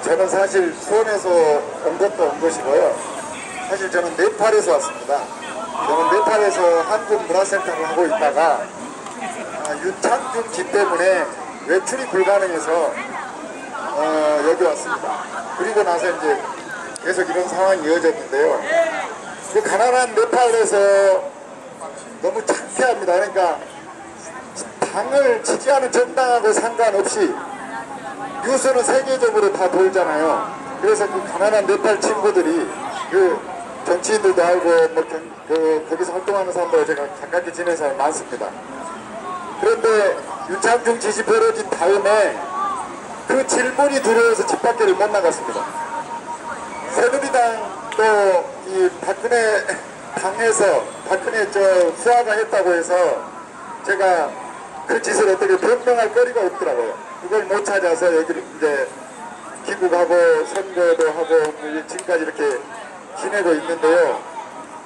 아, 저는 사실 수원에서 온 것도 온 것이고요. 사실 저는 네팔에서 왔습니다. 저는 네팔에서 한국 문화센터를 하고 있다가 아, 윤창중 집 때문에 외출이 불가능해서 어, 여기 왔습니다. 그리고 나서 이제 계속 이런 상황이 이어졌는데요. 그 가난한 네팔에서 너무 창피합니다. 그러니까 당을 지지하는 정당하고 상관없이 뉴스는 세계적으로 다 돌잖아요. 그래서 그 가난한 네팔 친구들이 그 정치인들도 알고 뭐 경- 그 거기서 활동하는 사람들 제가 가깝게 지낸 사람 많습니다. 그런데 윤창중 지지 벌어진 다음에 그 질문이 두려워서 집 밖에를 못 나갔습니다. 새누리당 또 이 박근혜 당에서 박근혜 저 수하가 했다고 해서 제가 그 짓을 어떻게 변명할 거리가 없더라고요. 그걸 못 찾아서 여기를 이제 귀국하고 선거도 하고 뭐 지금까지 이렇게 지내고 있는데요.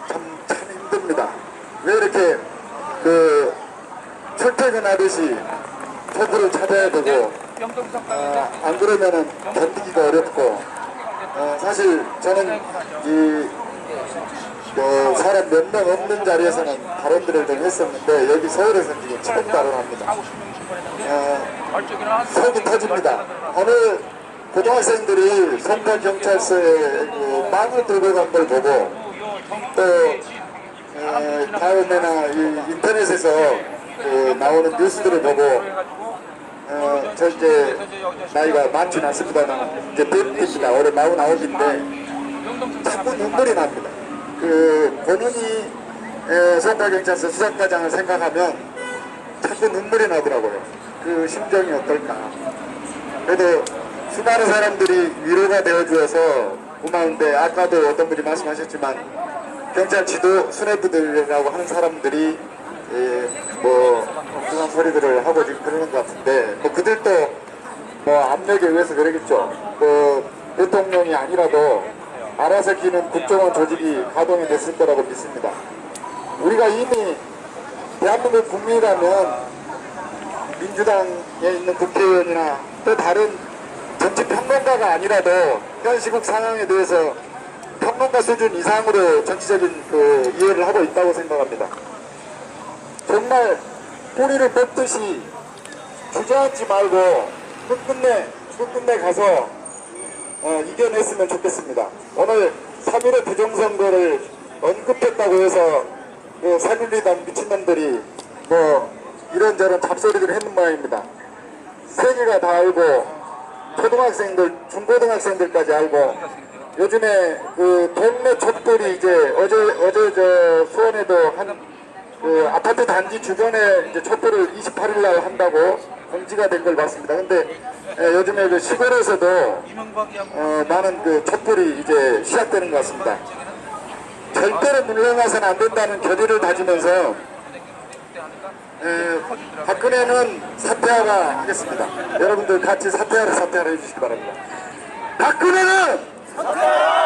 참, 참 힘듭니다. 왜 이렇게 그 출퇴근하듯이 촛불을 찾아야 되고 아, 안 그러면은 견디기가 어렵고 어, 사실 저는 이 뭐 사람 몇 명 없는 자리에서는 발언들을 좀 했었는데 여기 서울에서는 지금 처음 발언합니다. 어, 속이 터집니다. 오늘 고등학생들이 성탄 경찰서에 그 빵을 들고 간 걸 보고 또 어, 다음에나 이 인터넷에서 그 나오는 뉴스들을 보고 어, 저 이제 나이가 많지는 않습니다만 이제 대입니다. 올해 마흔 아홉인데 자꾸 눈물이 납니다. 그 본인이 에, 성과경찰서 수사과장을 생각하면 자꾸 눈물이 나더라고요. 그 심정이 어떨까. 그래도 수많은 사람들이 위로가 되어주어서 고마운데 아까도 어떤 분이 말씀하셨지만 경찰 지도 수뇌부들이라고 하는 사람들이 예, 뭐 엉뚱한 소리들을 하고 지금 그러는 것 같은데 뭐 그들도 뭐 압력에 의해서 그러겠죠. 그 대통령이 아니라도 알아서 기는 국정원 조직이 가동이 됐을 거라고 믿습니다. 우리가 이미 대한민국 국민이라면 민주당에 있는 국회의원이나 또 다른 정치 평론가가 아니라도 현 시국 상황에 대해서 평론가 수준 이상으로 정치적인 그 이해를 하고 있다고 생각합니다. 정말 뿌리를 뽑듯이 주저앉지 말고 끝끝내 끝끝내 가서 어, 이겨냈으면 좋겠습니다. 오늘 3.15 부정선거를 언급했다고 해서 그 새누리당 미친놈들이 뭐 이런저런 잡소리들을 했는 모양입니다. 세계가 다 알고 초등학생들, 중고등학생들까지 알고 요즘에 그 동네 촛불이 이제 어제 어제 저 수원에도 한그 아파트 단지 주변에 이제 촛불을 28일 날 한다고 공지가 된 걸 봤습니다. 근데 예, 요즘에 그 시골에서도 어, 많은 그 촛불이 이제 시작되는 것 같습니다. 절대로 물러나서는 안 된다는 결의를 다지면서 에, 박근혜는 사퇴하라 하겠습니다. 여러분들 같이 사퇴하라 사퇴하라 해주시기 바랍니다. 박근혜는 사퇴하라